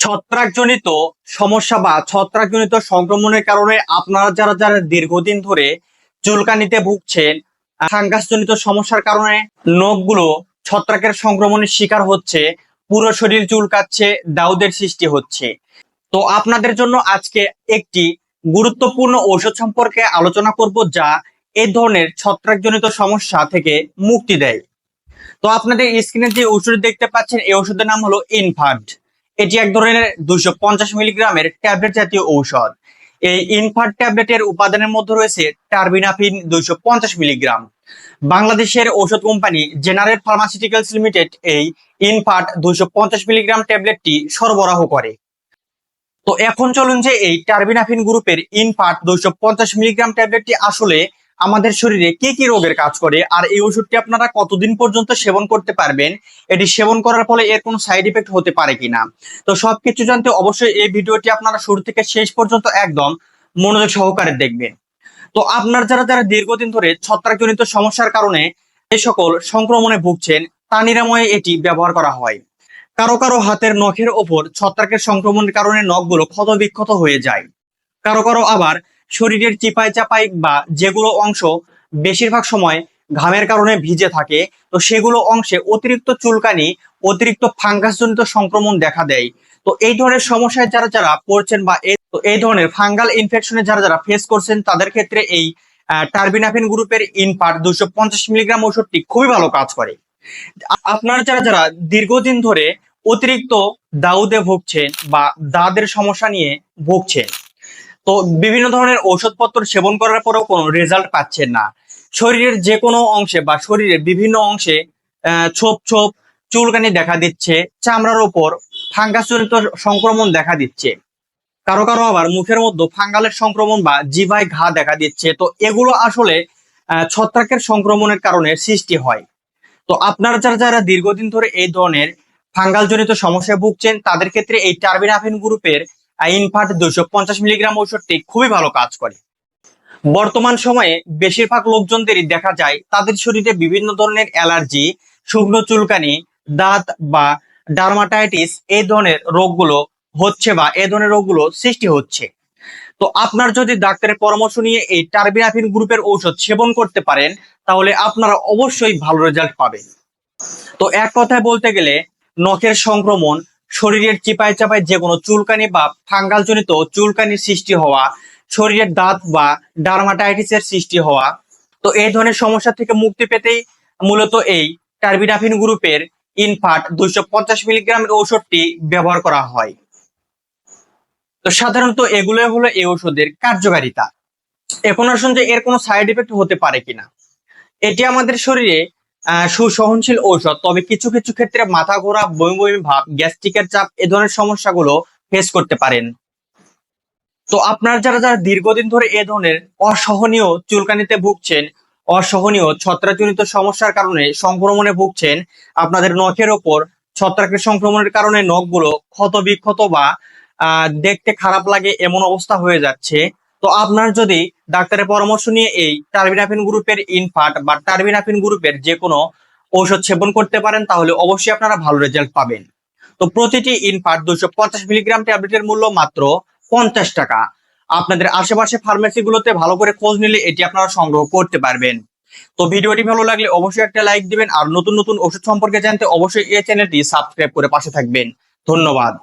ছত্রাকজনিত সমস্যা বা ছত্রাকজনিত সংক্রমণের কারণে আপনারা যারা যারা দীর্ঘদিন ধরে চুলকানিতে ভুগছেন, ফাঙ্গাসজনিত সমস্যার কারণে নখগুলো ছত্রাকের সংক্রমণের শিকার হচ্ছে, পুরো শরীর চুলকাচ্ছে, দাউদের সৃষ্টি হচ্ছে। তো আপনাদের জন্য আজকে একটি গুরুত্বপূর্ণ ঔষধ সম্পর্কে আলোচনা করব যা এই ধরনের ছত্রাকজনিত সমস্যা থেকে মুক্তি দেয়। তো আপনাদের স্ক্রিনে যে ওষুধ দেখতে পাচ্ছেন, এই ওষুধের নাম হলো ইনফার্ট এটি এক ধরনের দুইশো পঞ্চাশ মিলিগ্রামের ট্যাবলেট জাতীয় ঔষধ। এই ইনফার্ট ট্যাবলেটের উপাদানের মধ্যে রয়েছে টার্বিনাফিন দুইশো পঞ্চাশ মিলিগ্রাম। বাংলাদেশের ঔষধ কোম্পানি জেনারেল ফার্মাসিউটিক্যালস লিমিটেড এই ইনফার্ট দুইশো পঞ্চাশ মিলিগ্রাম ট্যাবলেটটি সরবরাহ করে। তো এখন চলুন যে এই টার্বিনাফিন গ্রুপের ইনফার্ট দুইশো পঞ্চাশ মিলিগ্রাম ট্যাবলেটটি আসলে আমাদের শরীরে কি কি রোগের কাজ করে আর এই ওষুধটি আপনারা কতদিন পর্যন্ত সেবন করতে পারবেন, এটি সেবন করার ফলে এর কোনো সাইড ইফেক্ট হতে পারে কিনা? তো সবকিছু জানতে অবশ্যই এই ভিডিওটি আপনারা শুরু থেকে শেষ পর্যন্ত একদম মনোযোগ সহকারে দেখবেন। তো আপনার যারা যারা দীর্ঘদিন ধরে ছত্রাকজনিত সমস্যার কারণে এই সকল সংক্রমণে ভুগছেন, তা নিরাময়ে এটি ব্যবহার করা হয়। কারও কারও হাতের নখের ওপর ছত্রাকের সংক্রমণের কারণে নখগুলো ক্ষত বিক্ষত হয়ে যায়। কারও কারও আবার শরীরের চিপাই চাপাই বা যেগুলো অংশ বেশিরভাগ সময় ঘামের কারণে ভিজে থাকে, তো সেগুলো অংশে অতিরিক্ত চুলকানি, অতিরিক্ত ফাঙ্গাসজনিত সংক্রমণ দেখা দেয়। তো এই ধরনের সমস্যায় যারা যারা পড়ছেন বা এই ধরনের ফাঙ্গাল ইনফেকশনে যারা যারা ফেস করছেন, তাদের ক্ষেত্রে এই টার্বিনাফিন গ্রুপের ইনপার দুশো পঞ্চাশ মিলিগ্রাম ওষুধটি খুবই ভালো কাজ করে। আপনারা যারা যারা দীর্ঘদিন ধরে অতিরিক্ত দাউদে ভুগছেন বা দাঁতের সমস্যা নিয়ে ভুগছেন তো বিভিন্ন ধরনের ঔষধপত্র সেবন করার পরেও কোনো রেজাল্ট পাচ্ছেন না। শরীরের যে কোনো অংশে বা শরীরের বিভিন্ন অংশে ছোপ ছোপ চুলকানি দেখা দিচ্ছে, চামড়ার উপর ফাঙ্গাসজনিত সংক্রমণ দেখা দিচ্ছে। কারও কারও আবার মুখের মধ্যে ফাঙ্গালের সংক্রমণ বা জিভায় ঘা দেখা দিচ্ছে। তো এগুলো আসলে ছত্রাকের সংক্রমণের কারণে সৃষ্টি হয়। তো আপনারা যারা যারা দীর্ঘদিন ধরে এই ধরনের ফাঙ্গাল জনিত সমস্যায় ভুগছেন, তাদের ক্ষেত্রে এই টার্বিনাফিন গ্রুপের ইনফার্ট দুশো পঞ্চাশ মিলিগ্রাম ঔষধটি খুবই ভালো কাজ করে। বর্তমান সময়ে বেশিরভাগ লোকজনদেরই দেখা যায় তাদের শরীরে বিভিন্ন ধরনের অ্যালার্জি, শুকনো চুলকানি, দাঁত বা ডার্মাটাইটিস এই ধরনের রোগগুলো হচ্ছে বা এই ধরনের রোগগুলো সৃষ্টি হচ্ছে। তো আপনার যদি ডাক্তারের পরামর্শ নিয়ে এই টার্বিনাফিন গ্রুপের ঔষধ সেবন করতে পারেন, তাহলে আপনারা অবশ্যই ভালো রেজাল্ট পাবেন। তো এক কথায় বলতে গেলে, নখের সংক্রমণ শরীরের চিপায় চাপায় যে কোনো চুলকানি বা ফাঙ্গাল জনিত চুলকানির সৃষ্টি হওয়া, শরীরের দাঁত বা ডার্মাটাইটিসের সৃষ্টি হওয়া। তো এই ধরনের সমস্যা থেকে মুক্তি পেতেই মূলত এই টার্বিনাফিন গ্রুপের ইনফাট দুইশো পঞ্চাশ মিলিগ্রামের ঔষধটি ব্যবহার করা হয়। তো সাধারণত এগুলো হলো এই ওষুধের কার্যকারিতা। এখন আসুন যে এর কোনো সাইড এফেক্ট হতে পারে কিনা। এটি আমাদের শরীরে সুসহনশীল ঔষধ। তবে কিছু কিছু ক্ষেত্রে মাথা ঘোরা, বমি বমি, ভাব, গ্যাস্ট্রিকের চাপ এ ধরনের সমস্যাগুলো ফেস করতে পারেন। তো আপনার যারা যারা দীর্ঘদিন ধরে এ ধরনের অসহনীয় চুলকানিতে ভুগছেন, অসহনীয় ছত্রাকজনিত সমস্যার কারণে সংক্রমণে ভুগছেন, আপনাদের নখের ওপর ছত্রাকের সংক্রমণের কারণে নখগুলো ক্ষত বিক্ষত বা দেখতে খারাপ লাগে এমন অবস্থা হয়ে যাচ্ছে। তো আপনার যদি ডাক্তারের পরামর্শ নিয়ে এই টার্বিনাফিন গ্রুপের ইনফার্ট বা টার্বিনাফিন গ্রুপের যে কোনো ঔষধ সেবন করতে পারেন, তাহলে অবশ্যই আপনারা ভালো রেজাল্ট পাবেন। তো প্রতিটি ইনফার্ট দুশো পঞ্চাশ মিলিগ্রাম ট্যাবলেটের মূল্য মাত্র পঞ্চাশ টাকা। আপনাদের আশেপাশে ফার্মেসি গুলোতে ভালো করে খোঁজ নিলে এটি আপনারা সংগ্রহ করতে পারবেন। তো ভিডিওটি ভালো লাগলে অবশ্যই একটা লাইক দিবেন, আর নতুন নতুন ওষুধ সম্পর্কে জানতে অবশ্যই এই চ্যানেলটি সাবস্ক্রাইব করে পাশে থাকবেন। ধন্যবাদ।